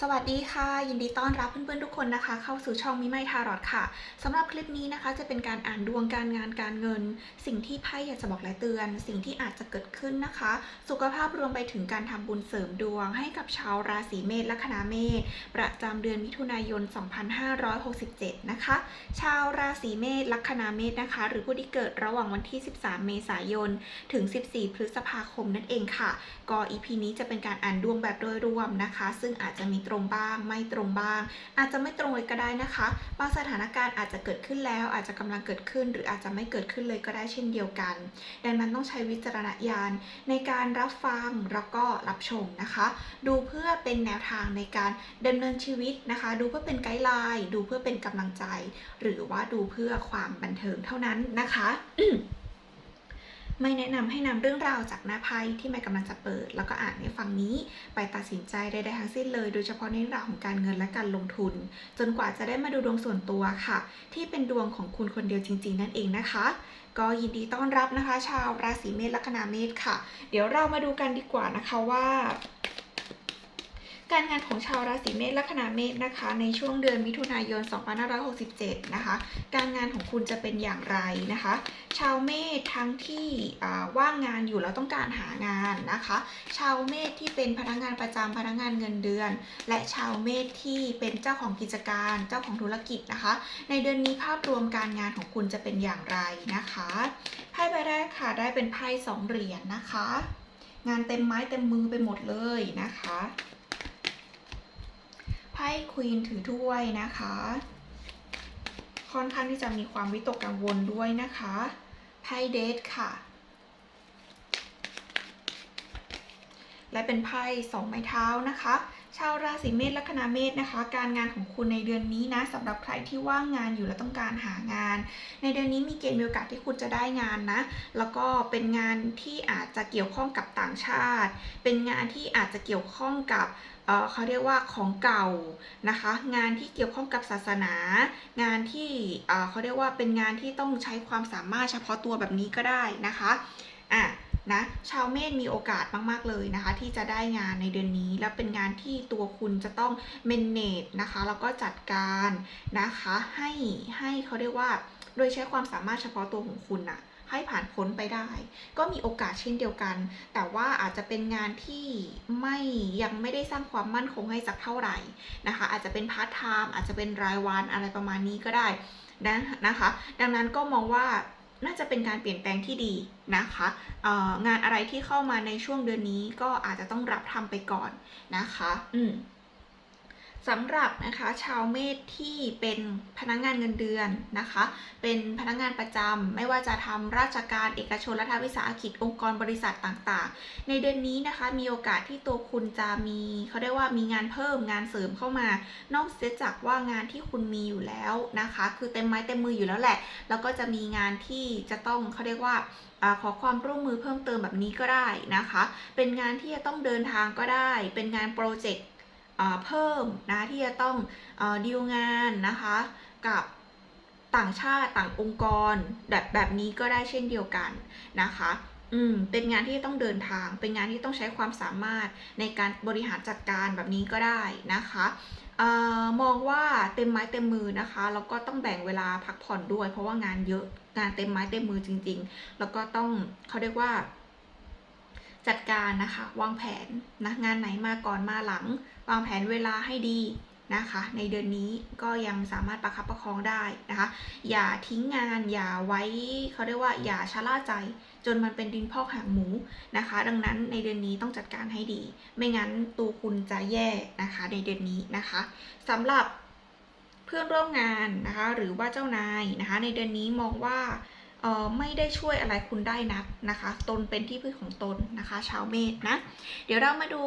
สวัสดีค่ะ ยินดีต้อนรับเพื่อนๆทุกคนนะคะ เข้าสู่ช่องมิไมทารอดค่ะสำหรับคลิปนี้นะคะ จะเป็นการอ่านดวงการงานการเงิน สิ่งที่ไพ่อยากจะบอกและเตือน สิ่งที่อาจจะเกิดขึ้นนะคะ สุขภาพรวมไปถึงการทำบุญเสริมดวง ให้กับชาวราศีเมษและคณะเมษประจำเดือนมิถุนายน 2567 นะคะ ชาวราศีเมษลัคนาเมษนะคะ หรือผู้ที่เกิดระหว่างวันที่ 13 เมษายน ถึง 14 พฤษภาคมนั่นเองค่ะก็ EP นี้จะเป็นการอ่านดวงแบบโดยรวมนะคะ ซึ่งอาจจะมีตรงบ้าง ไม่ตรงบ้าง อาจจะไม่ตรงเลยก็ได้นะคะ บางสถานการณ์อาจจะเกิดขึ้นแล้ว อาจจะกำลังเกิดขึ้น หรืออาจจะไม่เกิดขึ้นเลยก็ได้เช่นเดียวกัน ดังนั้นต้องใช้วิจารณญาณในการรับฟังแล้วก็รับชมนะคะ ดูเพื่อเป็นแนวทางในการดำเนินชีวิตนะคะ ดูเพื่อเป็นไกด์ไลน์ ดูเพื่อเป็นกำลังใจ หรือว่าดูเพื่อความบันเทิงเท่านั้นนะคะ ไม่แนะนำให้นำเรื่องราวจากหน้าไพ่ที่ไม่กำลังจะเปิด แล้วก็อ่านในฝั่งนี้ ไปตัดสินใจใดๆทั้งสิ้นเลย โดยเฉพาะในเรื่องราวของการเงินและการลงทุน จนกว่าจะได้มาดูดวงส่วนตัวค่ะ ที่เป็นดวงของคุณคนเดียวจริง ๆ นั่นเองนะคะ ก็ยินดีต้อนรับนะคะ ชาวราศีเมษลัคนาเมษค่ะ เดี๋ยวเรามาดูกันดีกว่านะคะว่า การงานของชาวราศีเมษลัคนาเมษนะคะ ในช่วงเดือนมิถุนายน 2567 นะคะ การงานของคุณจะเป็นอย่างไรนะคะ ชาวเมษทั้งที่ว่างงานอยู่แล้วต้องการหางานนะคะ ชาวเมษที่เป็นพนักงานประจำพนักงานเงินเดือน และชาวเมษที่เป็นเจ้าของกิจการเจ้าของธุรกิจนะคะ ในเดือนนี้ภาพรวมการงานของคุณจะเป็นอย่างไรนะคะไพ่ใบแรกค่ะได้เป็นไพ่สองเหรียญนะคะ งานเต็มไม้เต็มมือไปหมดเลยนะคะ ไพ่ควีนถือถ้วยนะคะ ค่อนข้างที่จะมีความวิตกกังวลด้วยนะคะไพ่เดทค่ะ และเป็นไพ่สองไม้เท้านะคะ ชาวราศีเมษและคณะเมษนะคะ การงานของคุณในเดือนนี้นะสำหรับใครที่ว่างงานอยู่และต้องการหางาน ในเดือนนี้มีเกณฑ์มีโอกาสที่คุณจะได้งานนะ แล้วก็เป็นงานที่อาจจะเกี่ยวข้องกับต่างชาติ เป็นงานที่อาจจะเกี่ยวข้องกับเเขาเรียกว่าของเก่านะคะ งานที่เกี่ยวข้องกับศาสนา งานที่เอ่อเขาเรียกว่าเป็นงานที่ต้องใช้ความสามารถเฉพาะตัวแบบนี้ก็ได้นะคะอะ นะชาวเมษมีโอกาสมาก ๆ เลยนะคะ ที่จะได้งานในเดือนนี้ แล้วเป็นงานที่ตัวคุณจะต้อง manage นะคะแล้วก็จัดการนะคะให้ให้เขาเรียกว่า โดยใช้ความสามารถเฉพาะตัวของคุณน่ะให้ผ่านพ้นไปได้ ก็มีโอกาสเช่นเดียวกัน แต่ว่าอาจจะเป็นงานที่ไม่ยังไม่ได้สร้างความมั่นคงให้สักเท่าไหร่นะคะ อาจจะเป็นพาร์ทไทม์อาจจะเป็นรายวันอะไรประมาณนี้ก็ได้นะนะคะ ดังนั้นก็มองว่า น่าจะเป็นการเปลี่ยนแปลงที่ดีนะคะงานอะไรที่เข้ามาในช่วงเดือนนี้ก็อาจจะต้องรับทำไปก่อนนะคะ อืม สำหรับนะคะชาวเมษที่เป็นพนักงานเงินเดือนนะคะ เป็นพนักงานประจำไม่ว่าจะทำราชการเอกชนรัฐวิสาหกิจองค์กรบริษัทต่างๆ ในเดือนนี้นะคะมีโอกาสที่ตัวคุณจะมีเขาเรียกว่ามีงานเพิ่มงานเสริมเข้ามา นอกเสียจากว่างานที่คุณมีอยู่แล้วนะคะ คือเต็มไม้เต็มมืออยู่แล้วแหละ แล้วก็จะมีงานที่จะต้องเขาเรียกว่าขอความร่วมมือเพิ่มเติมแบบนี้ก็ได้นะคะ เป็นงานที่จะต้องเดินทางก็ได้ เป็นงานโปรเจกต์ เพิ่มนะที่จะต้องอดีลงานนะคะกับต่างชาติต่างองค์กรแบบแบบนี้ก็ได้เช่นเดียวกันนะคะอืมเป็นงานที่ต้องเดินทาง เป็นงานที่ต้องใช้ความสามารถในการบริหารจัดการแบบนี้ก็ได้นะคะออมองว่าเต็มไม้เต็มมือนะคะแล้วก็ต้องแบ่งเวลาพักผ่อนด้วย เพราะว่างานเยอะงานเต็มไม้เต็มมือจริง ๆ แล้วก็ต้องเขาเรียกว่า จัดการนะคะ วางแผนนะงานไหนมาก่อนมาหลัง วางแผนเวลาให้ดีนะคะ ในเดือนนี้ก็ยังสามารถประคับประคองได้นะคะ อย่าทิ้งงานอย่าไว้เขาเรียกว่าอย่าชะล่าใจ จนมันเป็นดินพอกหางหมูนะคะ ดังนั้นในเดือนนี้ต้องจัดการให้ดี ไม่งั้นตัวคุณจะแย่นะคะ ในเดือนนี้นะคะสำหรับเพื่อนร่วมงานนะคะ หรือว่าเจ้านายนะคะ ในเดือนนี้มองว่าเออไม่ได้ช่วยอะไรคุณได้นักนะคะ ตนเป็นที่พึ่งของตนนะคะ ชาวเมษนะ เดี๋ยวเรามาดู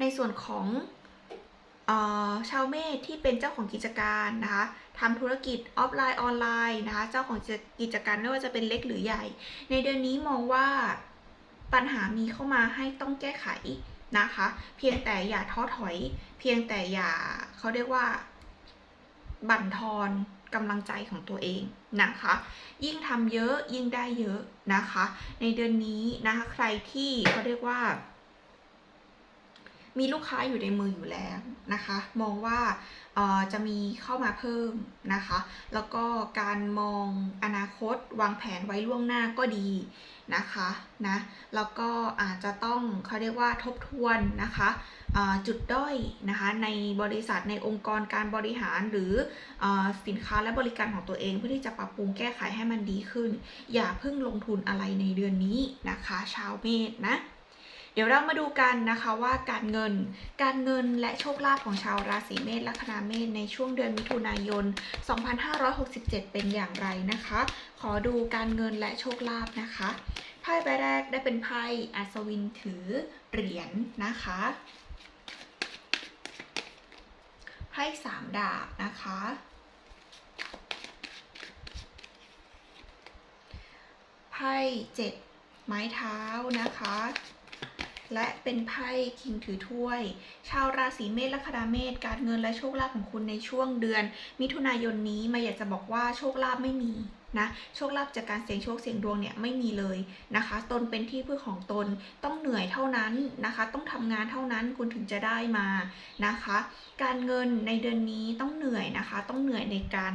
ในส่วนของ ชาวเมษที่เป็นเจ้าของกิจการนะคะทำธุรกิจออฟไลน์ออนไลน์นะคะเจ้าของกิจการไม่ว่าจะเป็นเล็กหรือใหญ่ ในเดือนนี้มองว่าปัญหามีเข้ามาให้ต้องแก้ไขนะคะ เพียงแต่อย่าท้อถอย เพียงแต่อย่าเขาเรียกว่า บั่นทอนกำลังใจของตัวเองนะคะ ยิ่งทำเยอะยิ่งได้เยอะนะคะ ในเดือนนี้นะคะใครที่เขาเรียกว่า มีลูกค้าอยู่ในมืออยู่แล้วนะคะ มองว่าจะมีเข้ามาเพิ่มนะคะ แล้วก็การมองอนาคตวางแผนไว้ล่วงหน้าก็ดีนะคะนะแล้วก็อาจจะต้องเขาเรียกว่าทบทวนนะคะจุดด้อยนะคะในบริษัทในองค์กรการบริหารหรืออสินค้าและบริการของตัวเอง เพื่อที่จะปรับปรุงแก้ไขให้มันดีขึ้น อย่าเพิ่งลงทุนอะไรในเดือนนี้นะคะ ชาวเมษนะ เดี๋ยวเรามาดูกันนะคะว่าการเงิน การเงินและโชคลาภของชาวราศีเมษลัคนาเมษในช่วงเดือนมิถุนายน 2567 เป็นอย่างไรนะคะ ขอดูการเงินและโชคลาภนะคะไพ่ใบแรกได้เป็นไพ่อัศวินถือเหรียญนะคะไพ่สามดาบนะคะไพ่เจ็ดไม้เท้านะคะ และเป็นไพ่คิงถือถ้วย ชาวราศีเมษและคณาเมษการเงินและโชคลาภของคุณในช่วงเดือน มิถุนายนนี้มาอยากจะบอกว่าโชคลาภไม่มี นะโชคลาภจากการเสี่ยงโชคเสี่ยงดวงเนี่ยไม่มีเลยนะคะ ตนเป็นที่พึ่งของตนต้องเหนื่อยเท่านั้นนะคะ ต้องทำงานเท่านั้นคุณถึงจะได้มานะคะ การเงินในเดือนนี้ต้องเหนื่อยนะคะ ต้องเหนื่อยในการ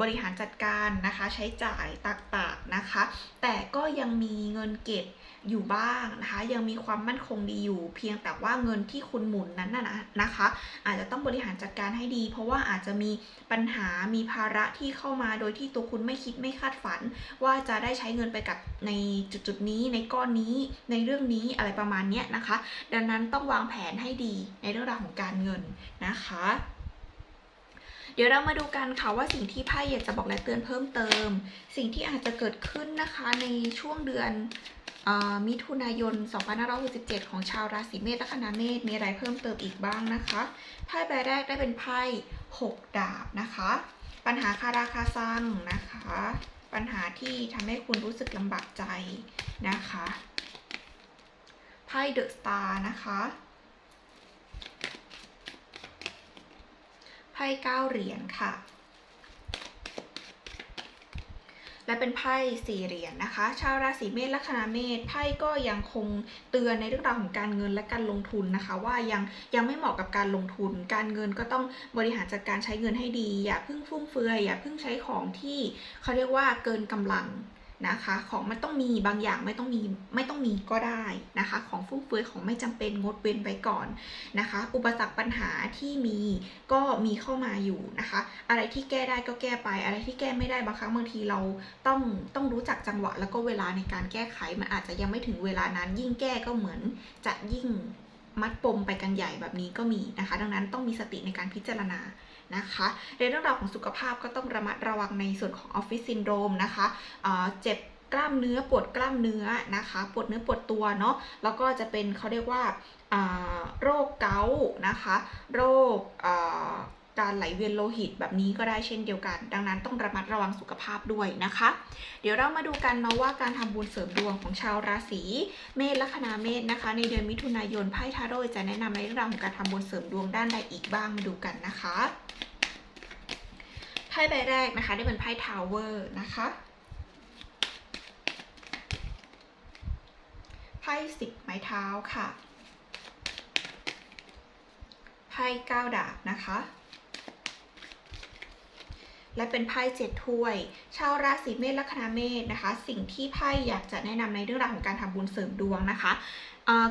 บริหารจัดการนะคะ ใช้จ่ายต่างๆนะคะ แต่ก็ยังมีเงินเก็บอยู่บ้างนะคะ ยังมีความมั่นคงดีอยู่ เพียงแต่ว่าเงินที่คุณหมุนนั้นนะนะคะ อาจจะต้องบริหารจัดการให้ดี เพราะว่าอาจจะมีปัญหามีภาระที่เข้ามาโดยที่ตัวคุณไม่ไม่คิดไม่คาดฝัน ว่าจะได้ใช้เงินไปกับในจุดๆนี้ในก้อนนี้ในเรื่องนี้อะไรประมาณนี้นะคะ ดังนั้นต้องวางแผนให้ดีในเรื่องราวของการเงินนะคะเดี๋ยวเรามาดูกันค่ะว่าสิ่งที่ไพ่อยากจะบอกและเตือนเพิ่มเติม สิ่งที่อาจจะเกิดขึ้นนะคะในช่วงเดือนออมิถุนายน 2567 ของชาวราศีเมษและคณะเมษมีอะไรเพิ่มเติมอีกบ้างนะคะไพ่ใบแรกได้เป็นไพ่6ดาบนะคะ ปัญหาคาราคาซังนะคะ ปัญหาที่ทำให้คุณรู้สึกลำบากใจนะคะไพ่เดอะสตาร์นะคะไพ่เก้าเหรียญค่ะ และเป็นไพ่สี่เหรียญนะคะ ชาวราศีเมษลัคนาเมษไพ่ก็ยังคงเตือนในเรื่องราวของการเงินและการลงทุนนะคะ ว่ายังยังไม่เหมาะกับการลงทุน การเงินก็ต้องบริหารจัดการใช้เงินให้ดี อย่าเพิ่งฟุ่มเฟือยอย่าเพิ่งใช้ของที่เขาเรียกว่าเกินกำลัง นะคะ ของมันต้องมีบางอย่างไม่ต้องมีไม่ต้องมีก็ได้นะคะ ของฟุ่มเฟือยของไม่จำเป็นงดเว้นไว้ก่อนนะคะ อุปสรรคปัญหาที่มีก็มีเข้ามาอยู่นะคะ อะไรที่แก้ได้ก็แก้ไป อะไรที่แก้ไม่ได้บางครั้งบางทีเราต้องต้องรู้จักจังหวะแล้วก็เวลาในการแก้ไขมันอาจจะยังไม่ถึงเวลานั้น ยิ่งแก้ก็เหมือนจะยิ่งมัดปมไปกันใหญ่แบบนี้ก็มีนะคะ ดังนั้นต้องมีสติในการพิจารณา นะคะในเรื่องราวของสุขภาพก็ต้องระมัดระวังในส่วนของออฟฟิศซินโดรมนะคะเเจ็บกล้ามเนื้อปวดกล้ามเนื้อนะคะปวดเนื้อปวดตัวเนาะแล้วก็จะเป็นเขาเรียกว่าาโรคเกาต์นะคะ โรค การไหลเวียนโลหิตแบบนี้ก็ได้เช่นเดียวกัน ดังนั้นต้องระมัดระวังสุขภาพด้วยนะคะ เดี๋ยวเรามาดูกันเนาะว่าการทำบุญเสริมดวงของชาวราศีเมษและคณาเมษนะคะ ในเดือนมิถุนายนไพ่ทาโร่จะแนะนำในเรื่องราวของการทำบุญเสริมดวงด้านใดอีกบ้างมาดูกันนะคะไพ่ใบแรกนะคะ ได้เป็นไพ่ทาวเวอร์นะคะไพ่สิบไม้เท้าค่ะไพ่เก้าดาบนะคะ และเป็นไพ่เจ็ดถ้วย ชาวราศีเมษและคณะเมษนะคะ สิ่งที่ไพ่อยากจะแนะนำในเรื่องราวของการทำบุญเสริมดวงนะคะ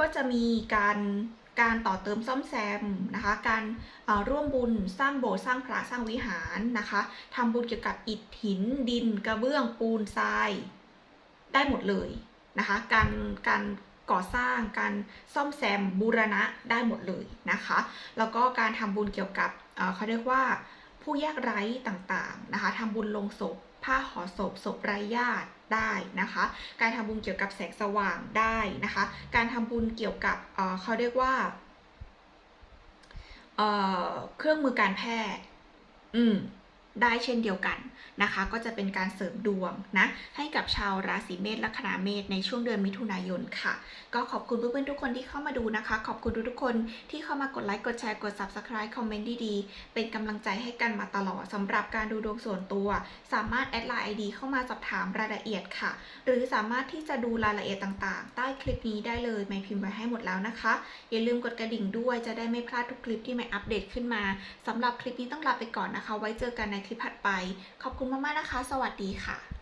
ก็จะมีการการต่อเติมซ่อมแซมนะคะ การาร่วมบุญสร้างโบสถ์สร้างพระสร้างวิหารนะคะทำบุญเกี่ยวกับอิฐหิน ดิน กระเบื้องปูนทราย ได้หมดเลยนะคะ การการก่อสร้างการซ่อมแซมบูรณะได้หมดเลยนะคะ แล้วก็การทำบุญเกี่ยวกับเเขาเรียกว่า ผู้ยากไร้ต่างๆนะคะทำบุญลงศพผ้าห่อศพศพไร้ญาติได้นะคะ การทำบุญเกี่ยวกับแสงสว่างได้นะคะ การทำบุญเกี่ยวกับเเขาเรียกว่าเเครื่องมือการแพทย์ อืม ได้เช่นเดียวกันนะคะ ก็จะเป็นการเสริมดวงนะให้กับชาวราศีเมษลัคนาเมษในช่วงเดือนมิถุนายนค่ะ ก็ขอบคุณเพื่อนๆทุกคนที่เข้ามาดูนะคะ ขอบคุณทุกๆคนที่เข้ามากดไลค์กดแชร์กด subscribe คอมเมนต์ดีๆ เป็นกำลังใจให้กันมาตลอดสำหรับการดูดวงส่วนตัว สามารถแอดไลน์ ID เข้ามาสอบถามรายละเอียดค่ะ หรือสามารถที่จะดูรายละเอียดต่างๆ ใต้คลิปนี้ได้เลยไม่พิมพ์ไว้ให้หมดแล้วนะคะ อย่าลืมกดกระดิ่งด้วยจะได้ไม่พลาดทุกคลิปที่ไม่อัปเดตขึ้นมาสำหรับคลิปนี้ต้องลาไปก่อนนะคะ ไว้เจอกันในคลิปถัดไป ขอบคุณมากๆนะคะ สวัสดีค่ะ